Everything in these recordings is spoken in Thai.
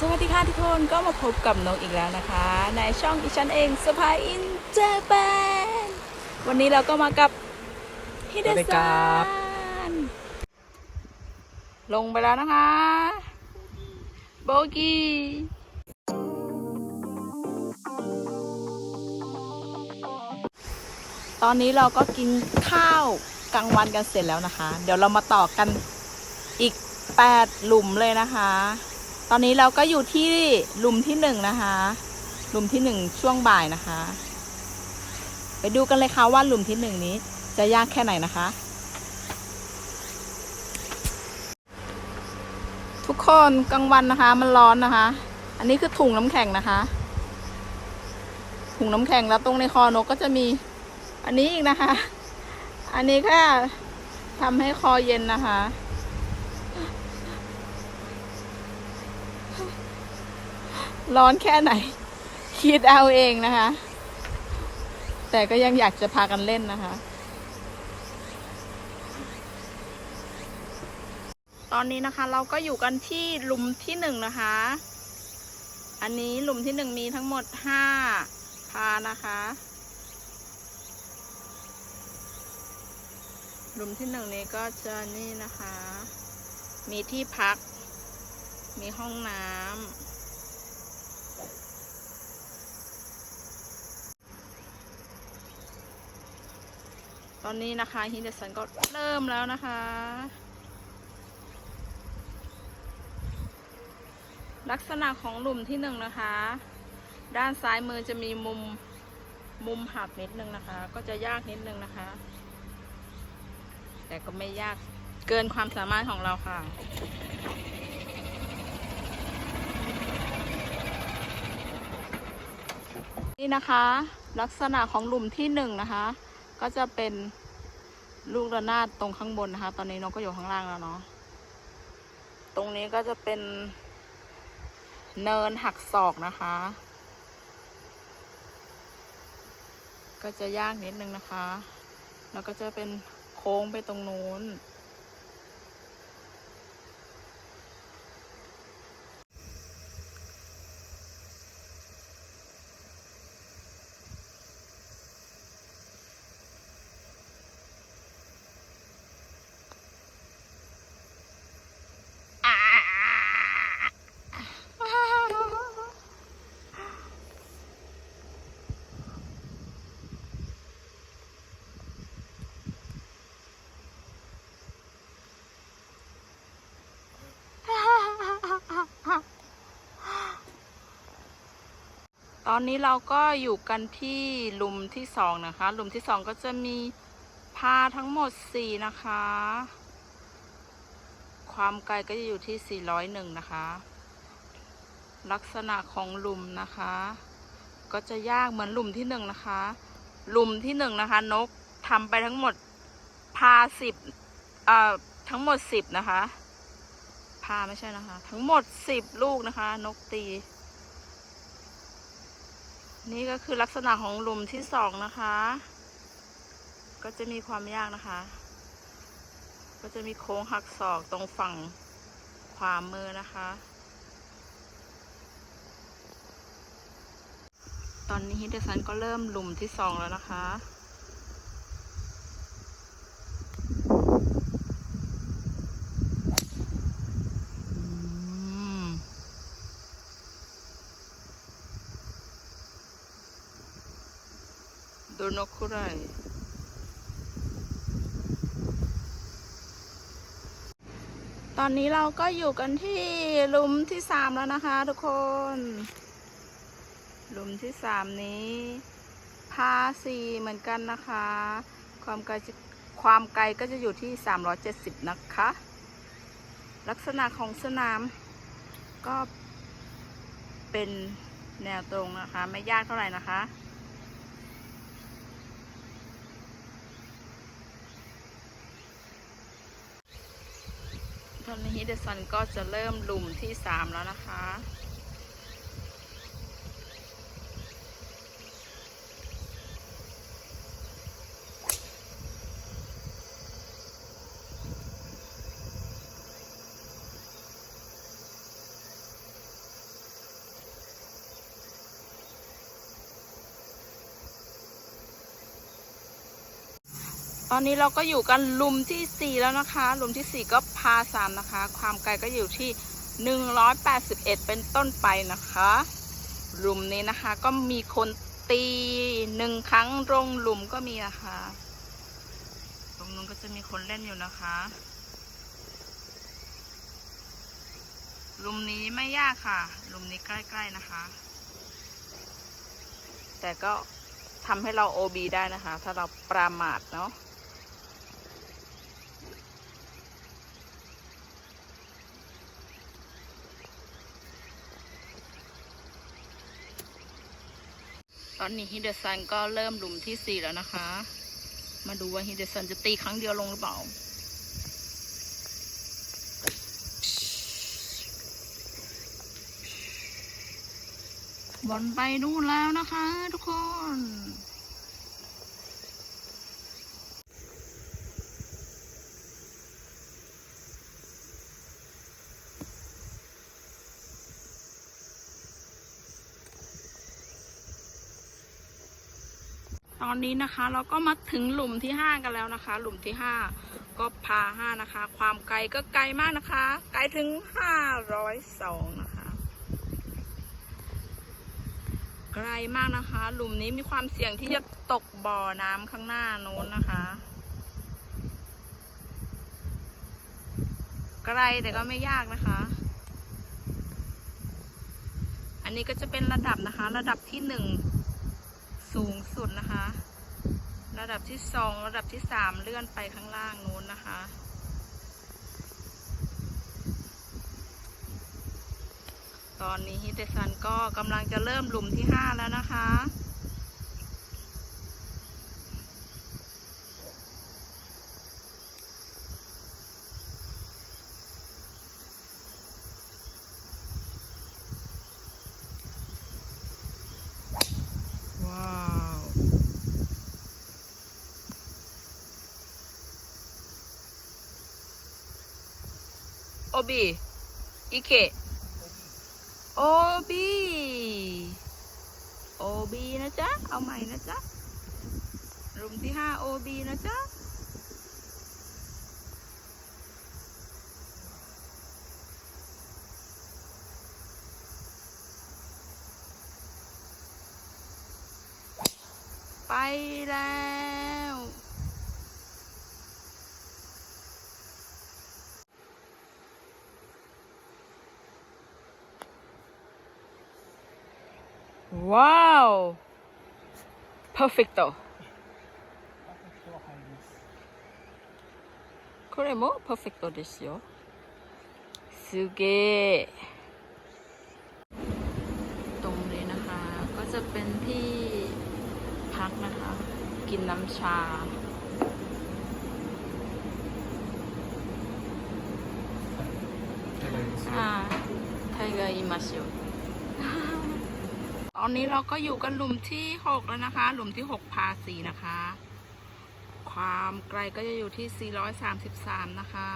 สวัสดีค่ะทุกคนก็มาพบกับนกอีกแล้วนะคะ ในช่องอีฉันเองสปายอินเจแปนวันนี้เราก็มากับฮิเดสวัสดีครัซับนลงไปแล้วนะคะโบกี้ตอนนี้เราก็กินข้าวกลางวันกันเสร็จแล้วนะคะ เดี๋ยวเรามาต่อกันอีก 8 หลุมเลยนะคะ ตอนนี้เราก็อยู่ที่หลุมที่หนึ่งนะคะหลุมที่หนึ่งช่วงบ่ายนะคะ ไปดูกันเลยค่ะว่าหลุมที่หนึ่งนี้จะยากแค่ไหนนะคะ ทุกคนกลางวันนะคะ มันร้อนนะคะ อันนี้คือถุงน้ำแข็งนะคะ ถุงน้ำแข็งแล้วตรงในคอนกก็จะมี อันนี้อีกนะคะ อันนี้ก็ทำให้คอเย็นนะคะ ร้อนแค่ไหน คิดเอาเองนะคะ แต่ก็ยังอยากจะพากันเล่นนะคะ ตอนนี้นะคะเราก็อยู่กันที่หลุมที่หนึ่งนะคะ อันนี้หลุมที่หนึ่งมีทั้งหมดห้าพานะคะ หลุมที่หนึ่งนี้ก็จะนี่นะคะ มีที่พัก มีห้องน้ำ ตอนนี้นะคะฮินเดสันก็เริ่มแล้วนะคะ ลักษณะของหลุมที่หนึ่งนะคะ ด้านซ้ายมือจะมีมุมมุมหักนิดนึงนะคะ ก็จะยากนิดนึงนะคะ แต่ก็ไม่ยากเกินความสามารถของเราค่ะนี่นะคะ ลักษณะของหลุมที่หนึ่งนะคะ ก็จะเป็นลูกระนาดตรงข้างบนนะคะ ตอนนี้น้องก็อยู่ข้างล่างแล้วเนาะ ตรงนี้ก็จะเป็นเนินหักศอกนะคะ ก็จะยากนิดนึงนะคะ แล้วก็จะเป็นโค้งไปตรงนู้น ตอนนี้เราก็อยู่กันที่หลุมที่สองนะคะหลุมที่สองก็จะมีพาทั้งหมดสี่นะคะ ความไกลก็จะอยู่ที่401นะคะ ลักษณะของหลุมนะคะ ก็จะยากเหมือนหลุมที่หนึ่งนะคะหลุมที่หนึ่งนะคะ นกทำไปทั้งหมดพาสิบเอ่อทั้งหมดสิบนะคะ พาไม่ใช่นะคะ ทั้งหมดสิบลูกนะคะ นกตี นี่ก็คือลักษณะของหลุมที่สองนะคะ ก็จะมีความยากนะคะ ก็จะมีโค้งหักศอกตรงฝั่งขวามือนะคะ ตอนนี้ฮิเดซันก็เริ่มหลุมที่สองแล้วนะคะูนกคุไรตอนนี้เราก็อยู่กันที่หลุมที่สามแล้วนะคะ ทุกคนหลุมที่สามนี้พาสีเหมือนกันนะคะ ความไกลความไกลก็จะอยู่ที่ 370 นะคะ ลักษณะของสนามก็เป็นแนวตรงนะคะ ไม่ยากเท่าไหร่นะคะ ตอนนี้เดซันก็จะเริ่มหลุมที่สามแล้วนะคะ ตอนนี้เราก็อยู่กันลุมที่สี่แล้วนะคะลุมที่สี่ก็พาสามนะคะ ความไกลก็อยู่ที่หนึ่งร้อยแปดสิบเป็นต้นไปนะคะลุมนี้นะคะ ก็มีคนตีหนึ่งครั้งลงหลุมก็มีนะคะตรงนู้นก็จะมีคนเล่นอยู่นะคะหลุมนี้ไม่ยากค่ะหลุมนี้ใกล้ ๆนะคะ แต่ก็ทำให้เรา OB ได้นะคะ ถ้าเราประมาทเนาะ อนนี้ฮิเดซันก็เริ่มหลุมที่สี่แล้วนะคะ มาดูว่าฮิเดซันจะตีครั้งเดียวลงหรือเปล่า บอลไปนู่นแล้วนะคะทุกคน อนนี้นะคะ เราก็มาถึงหลุมที่ห้ากันแล้วนะคะ หลุมที่ห้าก็พาห้านะคะ ความไกลก็ไกลมากนะคะ ไกลถึงห้าร้อยสองนะคะ ไกลมากนะคะ หลุมนี้มีความเสี่ยงที่จะตกบ่อน้ำข้างหน้าโน้นนะคะ ไกลแต่ก็ไม่ยากนะคะอันนี้ก็จะเป็นระดับนะคะ ระดับที่หนึ่ง สูงสุดนะคะ ระดับที่สองระดับที่สามเลื่อนไปข้างล่างนู้นนะคะ ตอนนี้ฮิเดซันก็กำลังจะเริ่มหลุมที่ห้าแล้วนะคะ ว้าว โอบีอีเคโอบีโอบีนะจ๊ะ เอาใหม่นะจ๊ะรุมที่ห้าโอบีนะจ๊ะไปแล้ว ว้าว perfecto これも perfecto ですよすげえตรงนี้นะคะ ก็จะเป็นที่พักนะคะ กินน้ำชา อ่าไทยが言いましょう ตอนนี้เราก็อยู่กันหลุมที่หกแล้วนะคะ หลุมที่หกพาสีนะคะ ความไกลก็จะอยู่ที่ 433 นะคะ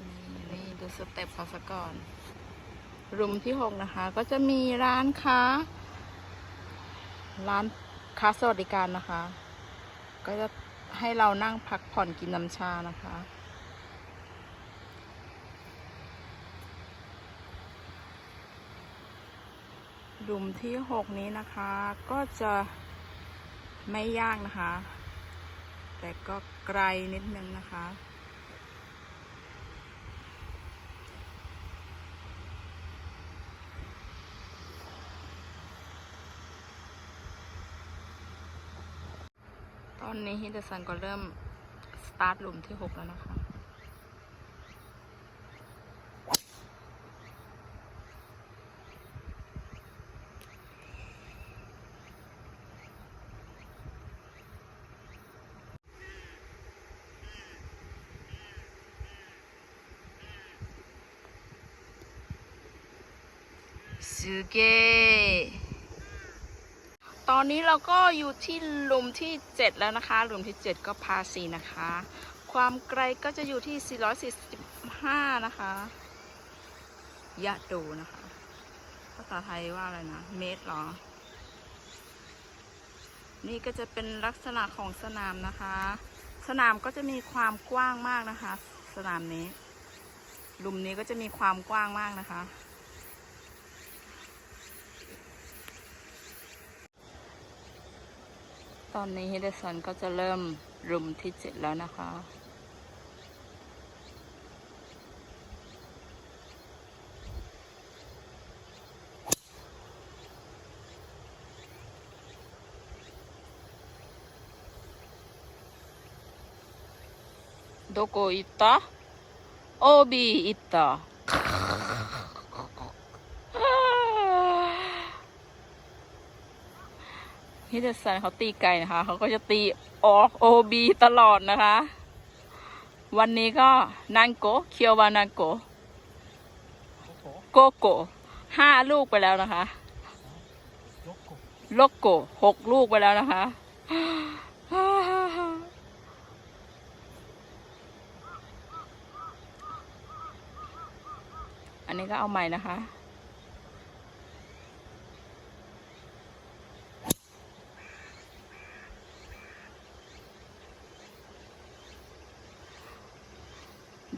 นี่นี่ดูสเต็ปเขาซะก่อนหลุมที่หกนะคะ ก็จะมีร้านค้า ร้านค้าสวัสดิการนะคะ ก็จะให้เรานั่งพักผ่อนกินน้ำชานะคะ หลุมที่หกนี้นะคะ ก็จะไม่ยากนะคะ แต่ก็ไกลนิดนึงนะคะ ตอนนี้ฮิเดซันก็เริ่ม สตาร์ทหลุมที่หกแล้วนะคะ สุเกตอนนี้เราก็อยู่ที่หลุมที่ 7 แล้วนะคะ หลุมที่ 7 ก็พาสีนะคะ ความไกลก็จะอยู่ที่ 445 นะคะยะโดนะคะ ภาษาไทยว่าอะไรนะ เมตรหรอ นี่ก็จะเป็นลักษณะของสนามนะคะ สนามก็จะมีความกว้างมากนะคะ สนามนี้หลุมนี้ก็จะมีความกว้างมากนะคะ ตอนนี้ฮิเดสันก็จะเริ่มรุมที่เจ็ดแล้วนะคะ どこ行ったオービー行った。 ฮิเดสันเขาตีไก่นะคะ เขาก็จะตีออกโอบีตลอดนะคะ วันนี้ก็นันโกเคียววานันโกโกโกห้าลูกไปแล้วนะคะโลโกหกลูกไปแล้วนะคะ อันนี้ก็เอาใหม่นะคะ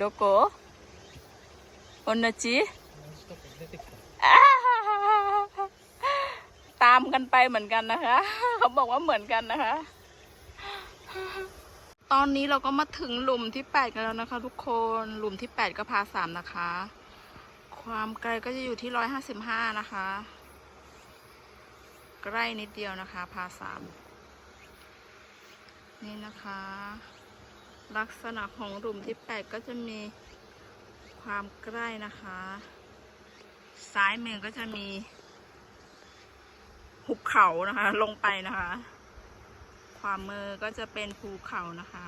どこ同じอ่าตามกันไปเหมือนกันนะคะ เขาบอกว่าเหมือนกันนะคะ ตอนนี้เราก็มาถึงหลุมที่แปดกันแล้วนะคะ ทุกคน หลุมที่แปดก็พาสามนะคะ ความไกลก็จะอยู่ที่ร้อยห้าสิบห้านะคะ ใกล้นิดเดียวนะคะ พาสาม นี่นะคะ ลักษณะของหลุมที่แปดก็จะมีความใกล้นะคะ ซ้ายมือก็จะมี หุบเขานะคะ ลงไปนะคะขวามมือก็จะเป็นภูเขานะคะ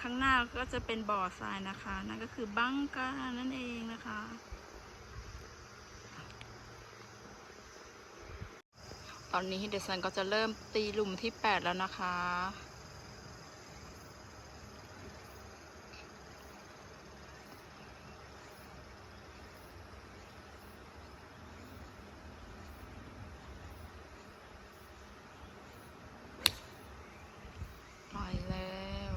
ข้างหน้าก็จะเป็นบ่อทรายนะคะ นั่นก็คือบังกานั่นเองนะคะ ตอนนี้เดซันก็จะเริ่มตีหลุมที่แปดแล้วนะคะ ไปแล้ว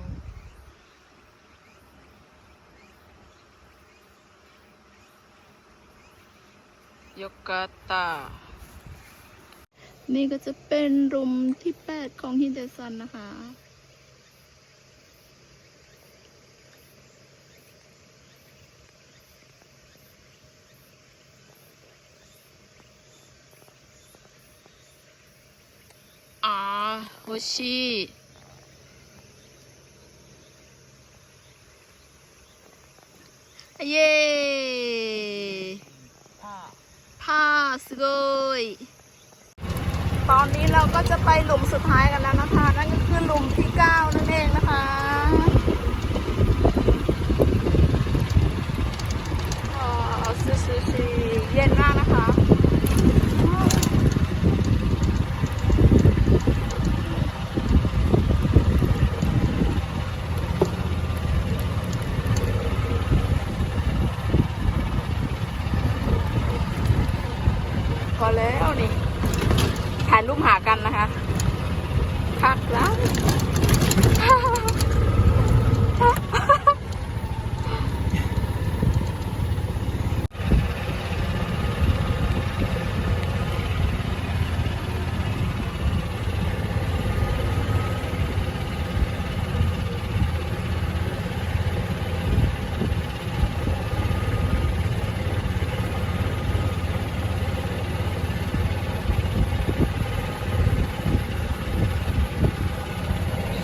ยกกาตา นี่ก็จะเป็นรุมที่แปดของฮิเดซันนะคะ อ่าโฮชิเย้ผ้าสกยตอนนี้เราก็จะไปหลุมสุดท้ายกันแล้วนะคะ นั่นก็คือหลุมที่เก้านั่นเองนะคะอ๋อซูซูชิเย็นมากนะคะ พอแล้วนี่ ถ่ายรูปหากันนะคะคักแล้ว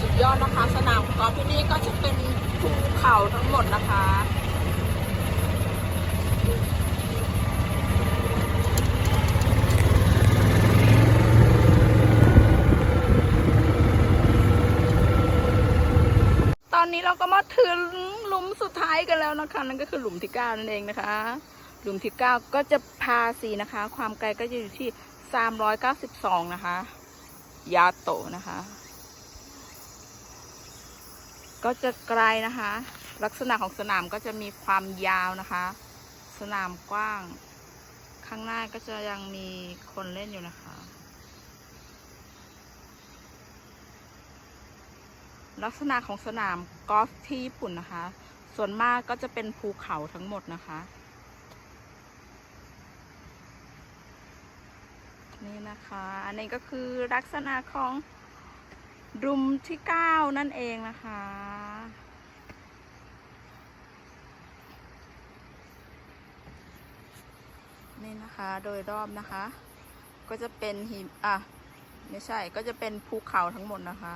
สุดยอดนะคะ สนามกอล์ฟที่นี่ก็จะเป็นภูเขาทั้งหมดนะคะ ตอนนี้เราก็มาถึ งหลุมสุดท้ายกันแล้วนะคะ นั่นก็คือหลุมที่เก้านั่นเองนะคะ หลุมที่เก้าก็จะพาสีนะคะ ความไกลก็จะอยู่ที่สามร้อยเก้าสิบสองนะคะ ยาโตนะคะ ก็จะไกลนะคะ ลักษณะของสนามก็จะมีความยาวนะคะ สนามกว้าง ข้างหน้าก็จะยังมีคนเล่นอยู่นะคะ ลักษณะของสนามกอล์ฟที่ญี่ปุ่นนะคะ ส่วนมากก็จะเป็นภูเขาทั้งหมดนะคะ นี่นะคะ อันนี้ก็คือลักษณะของรุมที่9นั่นเองนะคะ นี่นะคะโดยรอบนะคะ ก็จะเป็นหิมอะ ไม่ใช่ก็จะเป็นภูเขาทั้งหมดนะคะ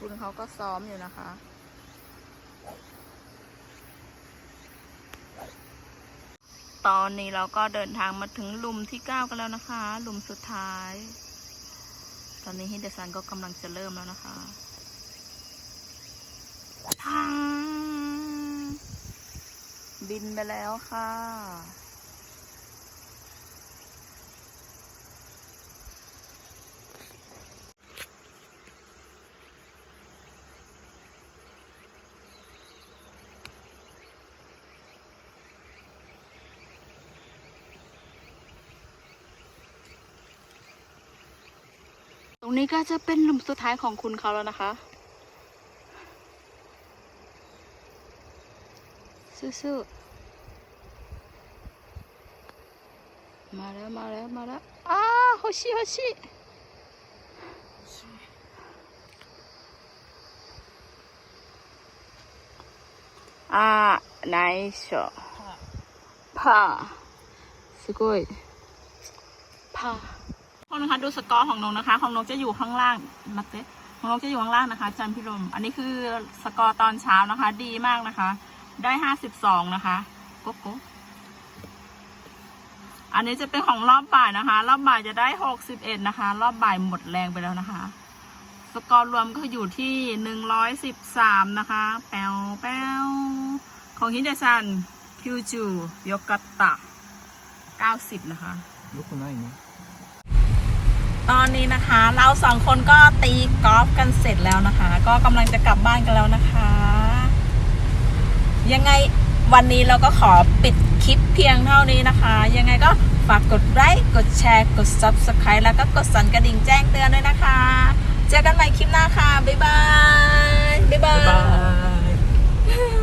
คุณเขาก็ซ้อมอยู่นะคะ ตอนนี้เราก็เดินทางมาถึงหลุมที่9กันแล้วนะคะหลุมสุดท้าย ตอนนี้ฮินเดซันก็กำลังจะเริ่มแล้วนะคะพังบินไปแล้วค่ะ รงนี้ก็จะเป็นหลุมสุดท้ายของคุณเขาแล้วนะคะ สู้ๆ มาแล้ว มาแล้ว มาแล้วอ้า欲しい欲しいあー、ナイスショパー。すごい。パー。 นะคะ ดูสกอร์ของนงนะคะ ของนงจะอยู่ข้างล่างมาเต้ของนงจะอยู่ข้างล่างนะคะจันพิรมอันนี้คือสกอร์ตอนเช้านะคะ ดีมากนะคะ ได้ห้าสิบสองนะคะโก๊กอันนี้จะเป็นของรอบบ่ายนะคะ รอบบ่ายจะได้หกสิบเอ็ดนะคะ รอบบ่ายหมดแรงไปแล้วนะคะ สกอร์รวมก็อยู่ที่หนึ่งร้อยสิบสามนะคะ แปวแปวของฮิเดซันคิวจูโยกัตตะเก้าสิบนะคะลุกคนไหนเนี่ย ตอนนี้นะคะ เราสองคนก็ตีกอล์ฟกันเสร็จแล้วนะคะ ก็กำลังจะกลับบ้านกันแล้วนะคะ ยังไงวันนี้เราก็ขอปิดคลิปเพียงเท่านี้นะคะ ยังไงก็ฝากกดไลค์กดแชร์กด Subscribe แล้วก็กดสั่นกระดิ่งแจ้งเตือนด้วยนะคะ เจอกันใหม่คลิปหน้าค่ะ บ๊ายบาย บ๊ายบาย